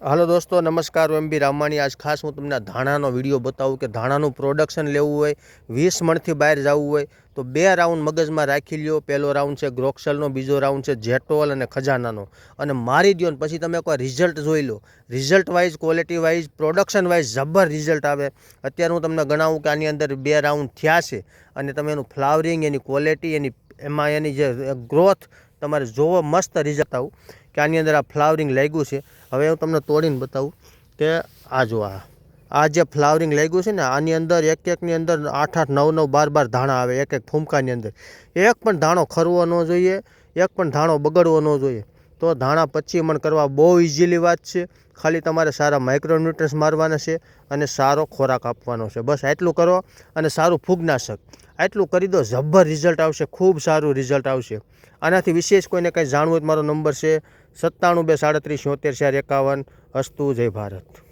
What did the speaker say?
હાલો દોસ્તો, નમસ્કાર એમ બી રામાણી. આજ ખાસ હું તમને ધાણાનો વીડિયો બતાવું કે ધાણાનું પ્રોડક્શન લેવું હોય, વીસ મણથી બહાર જવું હોય, તો બે રાઉન્ડ મગજમાં રાખી લ્યો. પહેલો રાઉન્ડ છે ગ્રોક્સલનો, બીજો રાઉન્ડ છે જેટોલ અને ખજાનાનો. અને મારી દ્યો ને પછી તમે કોઈ રિઝલ્ટ જોઈ લો. Result wise quality wise production wise જબર રિઝલ્ટ આવે. અત્યારે હું તમને ગણાવું કે આની અંદર બે રાઉન્ડ થયા છે. અને તમે એનું ફ્લાવરિંગ એની ક્વોલિટી એની, એમાં એની જે ગ્રોથ તમારે જોવો મસ્ત રિઝલ્ટ આવું કે આની અંદર આ ફ્લાવરિંગ લાગ્યું છે. હવે હું તમને તોડીને બતાવું કે આ જો આ આ જે ફ્લાવરિંગ લાગ્યું છે ને, આની અંદર એક એકની અંદર આઠ આઠ નવ નવ બાર બાર ધાણા આવે, એક એક ફૂમકાની અંદર. એક પણ ધાણો ખરવો ન જોઈએ, એક પણ ધાણો બગડવો ન જોઈએ. તો ધાણા પચી મણ કરવા બહુ ઇઝીલી વાત છે. ખાલી તમારે સારા માઇક્રોન્યુટ્રન્સ મારવાના છે અને સારો ખોરાક આપવાનો છે. બસ આટલું કરો અને સારું ફૂગનાશક. આટલું કરી દો, જબ્બર રિઝલ્ટ આવશે, ખૂબ સારું રિઝલ્ટ આવશે. આનાથી વિશેષ કોઈને કંઈ જાણવું હોય મારો નંબર છે સત્તાણું બે સાડત્રીસ છોતેર ચાર એકાવન. અસ્તુ, જય ભારત.